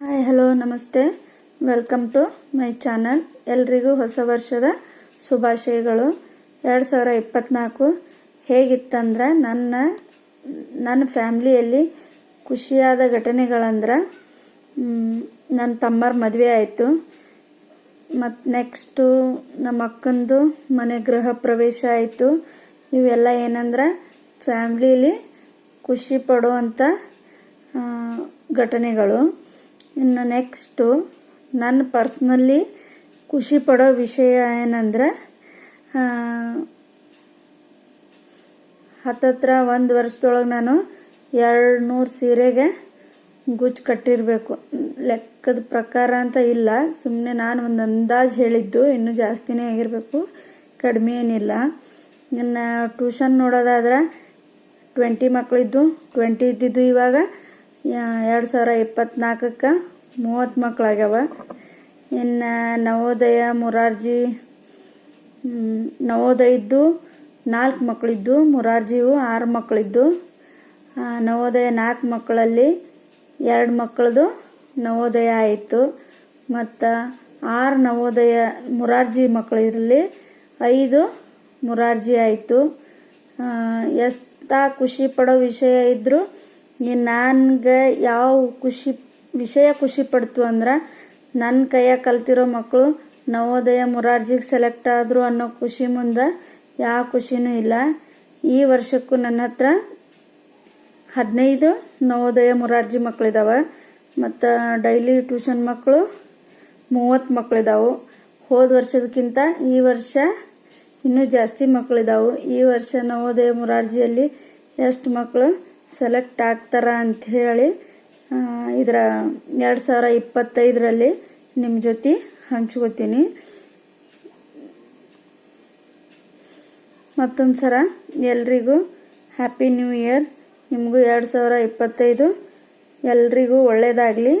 Hi hello ನಮಸ್ತೆ. Welcome to my channel ಎಲ್ರಿಗೂ ಹೊಸ ವರ್ಷದ ಶುಭಾಶಯಗಳು. ಎರಡು ಸಾವಿರ ಇಪ್ಪತ್ತ್ನಾಲ್ಕು ಹೇಗಿತ್ತಂದ್ರೆ ನನ್ನ ನನ್ನ ಫ್ಯಾಮ್ಲಿಯಲ್ಲಿ ಖುಷಿಯಾದ ಘಟನೆಗಳಂದ್ರೆ ನನ್ನ ತಮ್ಮರ ಮದುವೆ ಆಯಿತು. ಮತ್ತು ನೆಕ್ಸ್ಟು ನಮ್ಮ ಅಕ್ಕಂದು ಮನೆ ಗೃಹ ಪ್ರವೇಶ ಆಯಿತು. ಇವೆಲ್ಲ ಏನಂದ್ರೆ ಫ್ಯಾಮ್ಲಿಲಿ ಖುಷಿ ಪಡುವಂಥ ಘಟನೆಗಳು. ಇನ್ನು ನೆಕ್ಸ್ಟು ನನ್ನ ಪರ್ಸ್ನಲ್ಲಿ ಖುಷಿ ಪಡೋ ವಿಷಯ ಏನಂದ್ರೆ ಹತ್ತತ್ರ ಒಂದು ವರ್ಷದೊಳಗೆ ನಾನು ಎರಡು ನೂರು ಸೀರೆಗೆ ಗುಚ್ಚು ಕಟ್ಟಿರಬೇಕು. ಲೆಕ್ಕದ ಪ್ರಕಾರ ಅಂತ ಇಲ್ಲ. ಸುಮ್ಮನೆ ನಾನು ಒಂದು ಅಂದಾಜು ಹೇಳಿದ್ದು, ಇನ್ನೂ ಜಾಸ್ತಿನೇ ಆಗಿರಬೇಕು. ಕಡಿಮೆ ಏನಿಲ್ಲ. ಇನ್ನು ಟ್ಯೂಷನ್ ನೋಡೋದಾದ್ರೆ ಟ್ವೆಂಟಿ ಮಕ್ಕಳಿದ್ದು ಟ್ವೆಂಟಿ ಇದ್ದಿದ್ದು ಇವಾಗ ಎರಡು ಸಾವಿರ ಇಪ್ಪತ್ತ್ನಾಲ್ಕಕ್ಕೆ ಮೂವತ್ತು ಮಕ್ಕಳಾಗ್ಯಾವ ಇನ್ನು ನವೋದಯ, ಮುರಾರ್ಜಿ ನವೋದಯದ್ದು ನಾಲ್ಕು ಮಕ್ಕಳಿದ್ದು ಮೊರಾರ್ಜಿವು ಆರು ಮಕ್ಕಳಿದ್ದು ನವೋದಯ ನಾಲ್ಕು ಮಕ್ಕಳಲ್ಲಿ ಎರಡು ಮಕ್ಕಳದು ನವೋದಯ ಆಯಿತು. ಮತ್ತು ಆರು ನವೋದಯ, ಮುರಾರ್ಜಿ ಮಕ್ಕಳಿರಲಿ ಐದು ಮುರಾರ್ಜಿ ಆಯಿತು. ಎಷ್ಟ ಖುಷಿ ಪಡೋ ವಿಷಯ ಇದ್ದರೂ ಈ ನನ್ಗೆ ಯಾವ ಖುಷಿ, ವಿಷಯ ಖುಷಿ ಪಡ್ತು ಅಂದ್ರೆ ನನ್ನ ಕೈಯಾಗ ಕಲ್ತಿರೋ ಮಕ್ಕಳು ನವೋದಯ ಮೊರಾರ್ಜಿಗೆ ಸೆಲೆಕ್ಟ್ ಆದರು ಅನ್ನೋ ಖುಷಿ ಮುಂದೆ ಯಾವ ಖುಷಿನೂ ಇಲ್ಲ. ಈ ವರ್ಷಕ್ಕೂ ನನ್ನ ಹತ್ರ ಹದಿನೈದು ನವೋದಯ ಮುರಾರ್ಜಿ ಮಕ್ಕಳಿದಾವೆ ಮತ್ತು ಡೈಲಿ ಟ್ಯೂಷನ್ ಮಕ್ಕಳು ಮೂವತ್ತು ಮಕ್ಕಳಿದಾವೆ ಹೋದ ವರ್ಷದಕ್ಕಿಂತ ಈ ವರ್ಷ ಇನ್ನೂ ಜಾಸ್ತಿ ಮಕ್ಕಳಿದಾವೆ ಈ ವರ್ಷ ನವೋದಯ ಮುರಾರ್ಜಿಯಲ್ಲಿ ಎಷ್ಟು ಮಕ್ಕಳು ಸೆಲೆಕ್ಟ್ ಆಗ್ತಾರ ಅಂತ ಹೇಳಿ ಇದರ ಎರಡು ಸಾವಿರ ಇಪ್ಪತ್ತೈದರಲ್ಲಿ ನಿಮ್ಮ ಜೊತೆ ಹಂಚ್ಕೋತೀನಿ. ಮತ್ತೊಂದು ಸಲ ಎಲ್ರಿಗೂ ಹ್ಯಾಪಿ ನ್ಯೂ ಇಯರ್ ನಿಮಗೂ ಎರಡು ಸಾವಿರ ಇಪ್ಪತ್ತೈದು. ಎಲ್ರಿಗೂ ಒಳ್ಳೆಯದಾಗಲಿ